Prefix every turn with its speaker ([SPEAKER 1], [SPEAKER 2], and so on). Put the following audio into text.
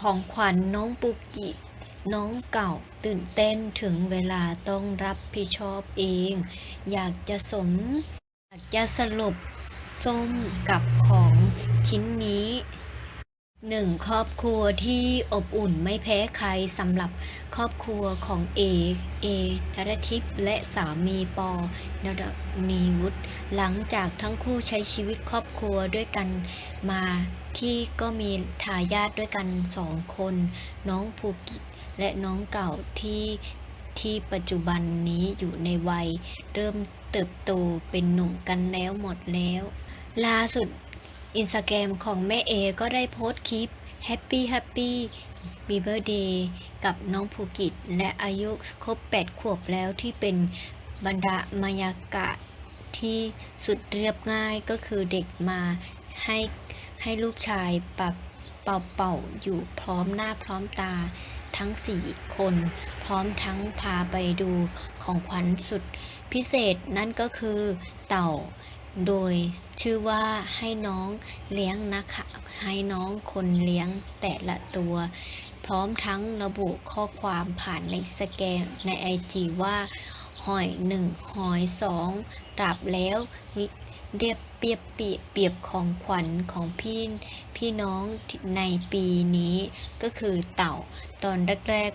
[SPEAKER 1] ของขวัญน้องปุกิน้องเก่าตื่นเต้นถึงเวลาต้องรับผิดชอบเอง อยากจะสม อยากจะสรุปส้มกับของชิ้นนี้ หนึ่งครอบครัวที่อบอุ่นไม่แพ้ใครสำหรับครอบครัวของเอกเอนรทิพย์และสามีปอนรณีวุฒิหลังจากทั้งคู่ใช้ชีวิตครอบครัวด้วยกันมาที่ก็มีทายาทด้วยกันสองคน น้องภูกิจและน้องเก่าที่ที่ปัจจุบันนี้อยู่ในวัย เริ่มเติบโตเป็นหนุ่มกันแล้วหมดแล้วล่าสุด อินสตาแกรมของแม่เอก็ได้โพสต์คลิป Happy Happy b e b e r Day กับน้องภูกิจ และอายุครบ 8 ขวบแล้วที่เป็นบรรดามายากะที่สุดเรียบง่ายก็คือเด็กมาให้ให้ลูกชายปับเป่าเป่าอยู่พร้อมหน้าพร้อมตาทั้ง4คน พร้อมทั้งพาไปดูของขวัญสุดพิเศษนั่นก็คือเต่า โดยชื่อว่าให้น้องเลี้ยงนะคะ ให้น้องคนเลี้ยงแต่ละตัว พร้อมทั้งระบุข้อความผ่านในสแกนในไอจีว่าหอยหนึ่งหอยสองตรับแล้วเรียบเปรียบเปรียบเปรียบของขวัญของพี่พี่น้องในปีนี้ก็คือเต่าตอนแรก